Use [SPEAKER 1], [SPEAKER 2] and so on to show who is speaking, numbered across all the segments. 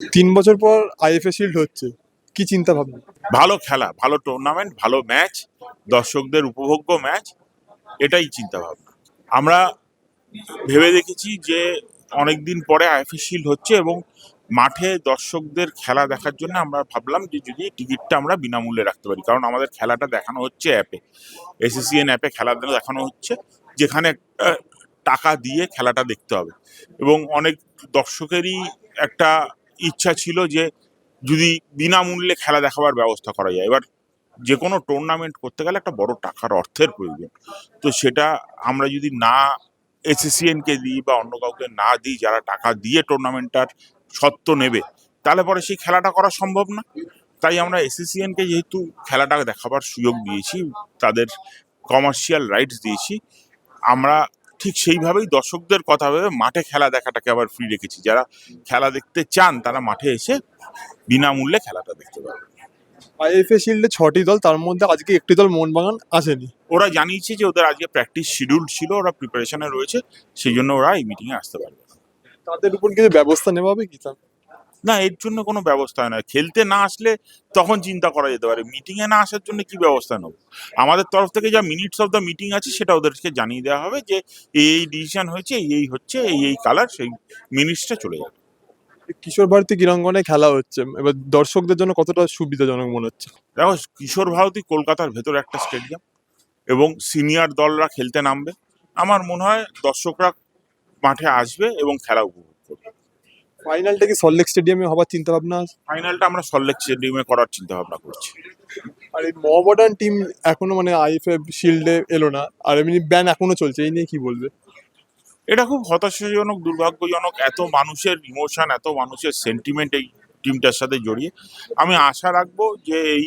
[SPEAKER 1] তিন বছর পর আইএফএ শিল্ড হচ্ছে। কি চিন্তা ভাবনা?
[SPEAKER 2] ভালো খেলা, ভালো টুর্নামেন্ট ভালো ম্যাচ দর্শকদের উপভোগ্য ম্যাচ এটাই চিন্তা ভাবনা। আমরা ভেবে দেখেছি যে অনেক দিন পরে আইএফএ শিল্ড হচ্ছে এবং মাঠে দর্শকদের খেলা দেখার জন্য আমরা ভাবলাম যে যদি টিকিটটা আমরা বিনামূল্যে রাখতে পারি, কারণ আমাদের খেলাটা দেখানো হচ্ছে অ্যাপে এসএসিএন অ্যাপে খেলা দেখানো হচ্ছে, যেখানে টাকা দিয়ে খেলাটা দেখতে হবে। এবং অনেক দর্শকেরই একটা ইচ্ছা ছিল যে যদি বিনামূল্যে খেলা দেখাবার ব্যবস্থা করা যায়। এবার যে কোনো টুর্নামেন্ট করতে গেলে একটা বড় টাকার অর্থের প্রয়োজন। তো সেটা আমরা যদি না এসএসিএন কে দিই বা অন্য কাউকে না দিই, যারা টাকা দিয়ে টুর্নামেন্টটার সত্ত্ব নেবে, তাহলে পরে সেই খেলাটা করা সম্ভব না। তাই আমরা এসএসিএন কে যেহেতু খেলাটা দেখাবার সুযোগ দিয়েছি, তাদের কমার্শিয়াল রাইটস দিয়েছি, আমরা ঠিক সেইভাবেই দর্শকদের কথা ভেবে মাঠে খেলা দেখাটাকে আবার ফ্রি রেখেছি। যারা খেলা দেখতে চান তারা মাঠে এসে বিনামূল্যে খেলাটা দেখতে পারবে
[SPEAKER 1] আইএফএ শিল্ডে ছটি দল তার মধ্যে আজকে একটি দল মোহনবাগান আসেনি।
[SPEAKER 2] ওরা জানিয়েছে যে ওদের আজকে প্র্যাকটিস শিডিউল ছিল ওরা প্রিপারেশনে রয়েছে সেই জন্য ওরা এই মিটিংয়ে আসতে পারবে।
[SPEAKER 1] তাদের উপর কিছু ব্যবস্থা নেওয়া হবে কি তা?
[SPEAKER 2] না এর জন্য কোনো ব্যবস্থা হয় না। খেলতে না আসলে তখন চিন্তা করা যেতে পারে। মিটিংয়ে না আসার জন্য কি ব্যবস্থা নেব? আমাদের তরফ থেকে যা মিনিটস অফ দ্য মিটিং আছে সেটা ওদেরকে জানিয়ে দেওয়া হবে যে এই এই ডিসিশন হয়েছে এই এই হচ্ছে এই এই কালার সেই মিনিটসটা চলে যাবে।
[SPEAKER 1] কিশোর ভারতী ক্রীড়াঙ্গনে খেলা হচ্ছে। এবার দর্শকদের জন্য কতটা সুবিধাজনক মনে হচ্ছে?
[SPEAKER 2] দেখো কিশোর ভারতী কলকাতার ভেতর একটা স্টেডিয়াম এবং সিনিয়র দলরা খেলতে নামবে। আমার মনে হয় দর্শকরা মাঠে আসবে এবং খেলা উপভোগ করবে।
[SPEAKER 1] ফাইনালটা কি সল্লেক স্টেডিয়ামে হবার চিন্তা ভাবনা
[SPEAKER 2] ফাইনালটা আমরা সল্লেক স্টেডিয়ামে করার চিন্তা ভাবনা করছি।
[SPEAKER 1] আর এই মহামডার্ন টিম এখনও মানে আইএফএফ শিল্ডে এলো না। আর এমনি ব্যান এখনও চলছে এই নিয়ে কি বলবে?
[SPEAKER 2] এটা খুব হতাশাজনক দুর্ভাগ্যজনক এত মানুষের ইমোশন এত মানুষের সেন্টিমেন্ট এই টিমটার সাথে জড়িয়ে। আমি আশা রাখব যে এই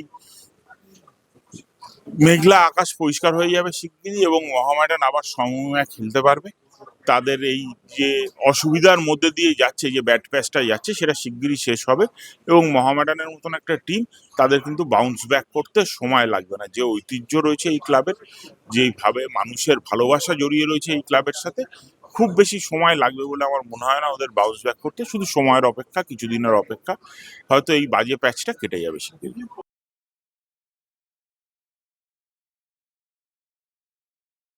[SPEAKER 2] মেঘলা আকাশ পরিষ্কার হয়ে যাবে শিগগিরই এবং মহামেডান আবার সময় খেলতে পারবে। তাদের এই যে অসুবিধার মধ্যে দিয়ে যাচ্ছে, যে ব্যাট প্যাচটা যাচ্ছে, সেটা শিগগিরই শেষ হবে এবং মহামেডানের মতন একটা টিম তাদের কিন্তু বাউন্স ব্যাক করতে সময় লাগবে না। যে ঐতিহ্য রয়েছে এই ক্লাবের, যেইভাবে মানুষের ভালোবাসা জড়িয়ে রয়েছে এই ক্লাবের সাথে, খুব বেশি সময় লাগবে বলে আমার মনে হয় না ওদের বাউন্স ব্যাক করতে। শুধু সময়ের অপেক্ষা, কিছুদিনের অপেক্ষা। হয়তো এই বাজে প্যাচটা কেটে যাবে শিগগিরই।